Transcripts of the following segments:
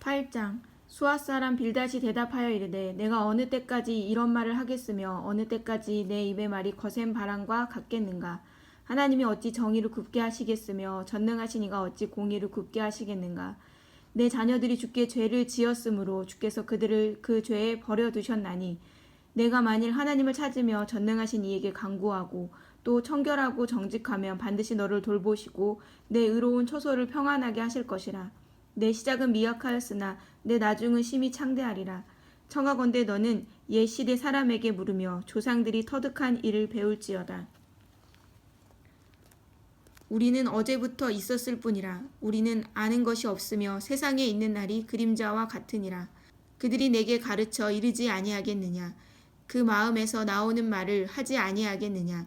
8장 수아 사람 빌닷이 대답하여 이르되 내가 어느 때까지 이런 말을 하겠으며 어느 때까지 내 입의 말이 거센 바람과 같겠는가? 하나님이 어찌 정의를 굽게 하시겠으며 전능하신 이가 어찌 공의를 굽게 하시겠는가? 내 자녀들이 주께 죄를 지었으므로 주께서 그들을 그 죄에 버려 두셨나니 내가 만일 하나님을 찾으며 전능하신 이에게 간구하고 또 청결하고 정직하면 반드시 너를 돌보시고 내 의로운 초소를 평안하게 하실 것이라 내 시작은 미약하였으나 내 나중은 심히 창대하리라. 청하건대 너는 옛 시대 사람에게 물으며 조상들이 터득한 일을 배울지어다. 우리는 어제부터 있었을 뿐이라. 우리는 아는 것이 없으며 세상에 있는 날이 그림자와 같으니라. 그들이 내게 가르쳐 이르지 아니하겠느냐. 그 마음에서 나오는 말을 하지 아니하겠느냐.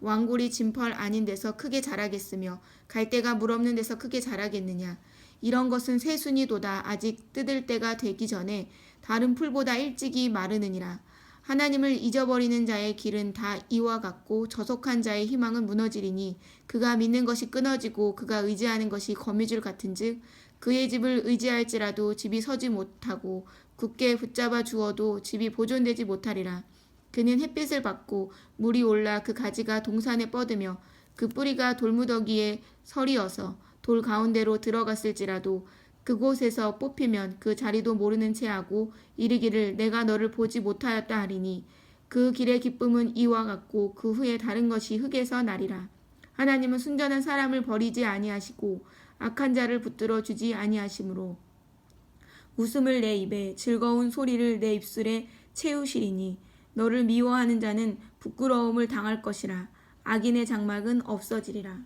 왕골이 진펄 아닌 데서 크게 자라겠으며 갈대가 물 없는 데서 크게 자라겠느냐. 이런 것은 새순이도다 아직 뜯을 때가 되기 전에 다른 풀보다 일찍이 마르느니라. 하나님을 잊어버리는 자의 길은 다 이와 같고 저속한 자의 희망은 무너지리니 그가 믿는 것이 끊어지고 그가 의지하는 것이 거미줄 같은즉 그의 집을 의지할지라도 집이 서지 못하고 굳게 붙잡아 주어도 집이 보존되지 못하리라. 그는 햇빛을 받고 물이 올라 그 가지가 동산에 뻗으며 그 뿌리가 돌무더기에 설이어서 돌 가운데로 들어갔을지라도 그곳에서 뽑히면 그 자리도 모르는 채 하고 이르기를 내가 너를 보지 못하였다 하리니 그 길의 기쁨은 이와 같고 그 후에 다른 것이 흙에서 나리라. 하나님은 순전한 사람을 버리지 아니하시고 악한 자를 붙들어 주지 아니하시므로 웃음을 내 입에 즐거운 소리를 내 입술에 채우시리니 너를 미워하는 자는 부끄러움을 당할 것이라. 악인의 장막은 없어지리라